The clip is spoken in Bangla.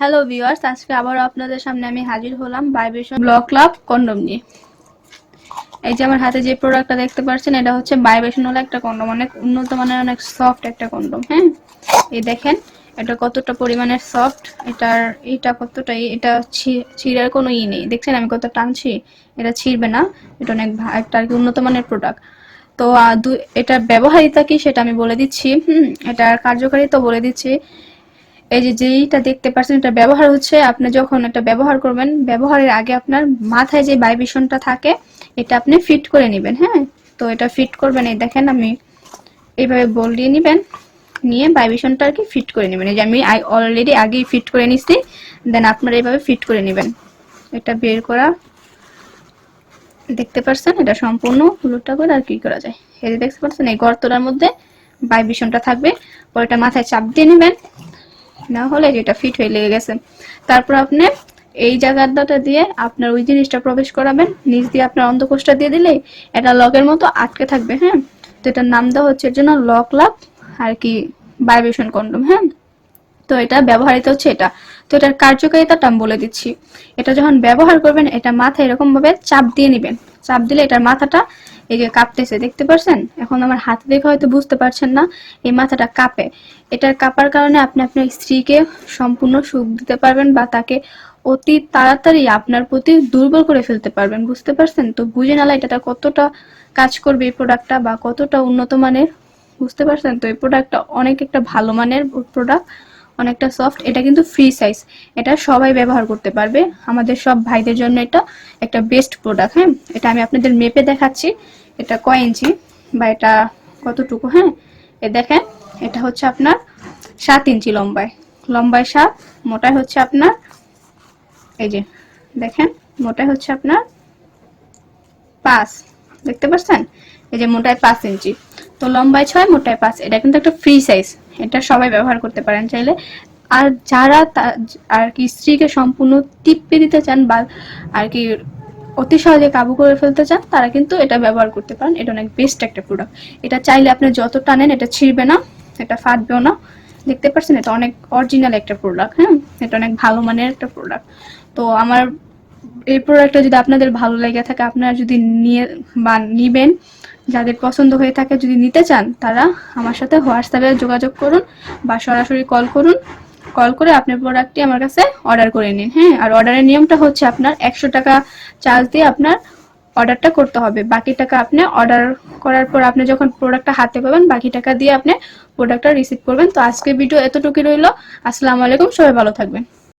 হ্যালো ভিউয়ার্স আজকে আবার আপনাদের সামনে আমি হাজির হলাম ভাইব্রেশন ব্লক ক্লাব কন্ডম নিয়ে। এই যে আমার হাতে যে প্রোডাক্টটা দেখতে পাচ্ছেন, এটা হচ্ছে ভাইব্রেশন হলো একটা কন্ডম অনেক উন্নত মানের, অনেক সফট একটা কন্ডম হ্যাঁ? এই দেখেন, এটা কতটা পরিমাণের সফট এটার এটা কতটা এটা ছিঁড়ার কোনো ই নেই। দেখছেন আমি কত টানছি? এটা ছিঁড়বে না, এটা অনেক একটা আর কি উন্নত মানের প্রোডাক্ট তো এটার ব্যবহারিতা কি সেটা আমি বলে দিচ্ছি, হুম? এটার কার্যকারিতা বলে দিচ্ছি। এই যে যেইটা দেখতে পাচ্ছেন এটা ব্যবহার হচ্ছে, আপনি যখন এটা ব্যবহার করবেন, ব্যবহারের আগে আপনার মাথায় যে ভাইব্রেশনটা থাকে, এটা আপনি ফিট করে নেবেন হ্যাঁ? তো এটা ফিট করবেন, এই দেখেন আমি এইভাবে বল দিয়ে নেবেন, নিয়ে ভাইব্রেশনটা আর কি ফিট করে নেবেন। এই যে আমি আই অলরেডি আগেই ফিট করে নিচ্ছি দেন আপনারা এইভাবে ফিট করে নেবেন। এটা বের করা, দেখতে পাচ্ছেন এটা সম্পূর্ণ উলুটা করে আর কি করা যায়। এই যে দেখতে পাচ্ছেন এই গর্তটার মধ্যে ভাইব্রেশনটা থাকবে, পরে এটা মাথায় চাপ দিয়ে নেবেন না হলে যেটা ফিট হয়ে লেগে গেছে। তারপর আপনি এই জায়গাটা দিয়ে আপনার ওই জিনিসটা প্রবেশ করাবেন। নিচ দিয়ে আপনার অন্ধকোষটা দিয়ে দিলে এটা লকের মতো আটকে থাকবে হ্যাঁ? তো এটার নাম দেওয়া হচ্ছে এর জন্য লক লাভ আর কি ভাইব্রেশন কন্ডম হ্যাঁ? তো এটা ব্যবহারিত হচ্ছে এটা। তো এটার কার্যকারিতাটা আমি বলে দিচ্ছি। এটা যখন ব্যবহার করবেন, এটা মাথায় এরকম ভাবে চাপ দিয়ে নেবেন। চাপ দিলে এটার মাথাটা এই যে কাঁপতেছে, দেখতে পাচ্ছেন এখন আমার হাতে দেখে হয়তো বুঝতে পারছেন না, এই মাথাটা কাঁপে। এটার কাঁপার কারণে আপনি আপনার স্ত্রীকে সম্পূর্ণ সুখ দিতে পারবেন বা তাকে অতি তাড়াতাড়ি আপনার প্রতি দুর্বল করে ফেলতে পারবেন, বুঝতে পারছেন? তো বুঝে নালা এটা কতটা কাজ করবে এই প্রোডাক্টটা বা কতটা উন্নত মানের, বুঝতে পারছেন? তো এই প্রোডাক্টটা অনেক একটা ভালো মানের প্রোডাক্ট অনেকটা সফট এটা কিন্তু ফ্রি সাইজ এটা সবাই ব্যবহার করতে পারবে। আমাদের সব ভাইদের জন্য এটা একটা বেস্ট প্রোডাক্ট হ্যাঁ? এটা আমি আপনাদের মেপে দেখাচ্ছি। এটা কয় ইঞ্চি বা এটা কতটুকু হ্যাঁ? এ দেখেন, এটা হচ্ছে আপনার সাত ইঞ্চি লম্বায়। লম্বায় সাত, মোটায় হচ্ছে আপনার, এই যে, দেখেন, মোটায় হচ্ছে আপনার পাঁচ। দেখতে পাচ্ছেন এই যে মোটায় পাঁচ ইঞ্চি। তো লম্বায় ছয়, মোটায় পাঁচ। এটা কিন্তু একটা ফ্রি সাইজ এটা সবাই ব্যবহার করতে পারেন চাইলে। আর যারা আর কি স্ত্রীকে সম্পূর্ণ টিপ্পে দিতে চান বা আর কি অতি সহজে কাবু করে ফেলতে চান, তারা কিন্তু এটা ব্যবহার করতে পারেন। এটা অনেক বেস্ট একটা প্রোডাক্ট এটা চাইলে আপনি যত টানেন, এটা ছিঁড়বে না, এটা ফাটবেও না। দেখতে পাচ্ছেন, এটা অনেক অরিজিনাল একটা প্রোডাক্ট হ্যাঁ? এটা অনেক ভালো মানের একটা প্রোডাক্ট তো আমার এই প্রোডাক্টটা যদি আপনাদের ভালো লেগে থাকে, আপনারা যদি নিয়ে বা নিবেন, যাদের পছন্দ হয়ে থাকে যদি নিতে চান, তারা আমার সাথে হোয়াটসঅ্যাপে যোগাযোগ করুন বা সরাসরি কল করুন। কল করে আপনার প্রোডাক্টটি আমার কাছে অর্ডার করে নিন হ্যাঁ? আর অর্ডারের নিয়মটা হচ্ছে আপনার একশো টাকা চার্জ দিয়ে আপনার অর্ডারটা করতে হবে। বাকি টাকা আপনি অর্ডার করার পর আপনি যখন প্রোডাক্টটা হাতে পাবেন, বাকি টাকা দিয়ে আপনি প্রোডাক্টটা রিসিভ করবেন। তো আজকের ভিডিও এতটুকুই রইল। আসসালামু আলাইকুম, সবাই ভালো থাকবেন।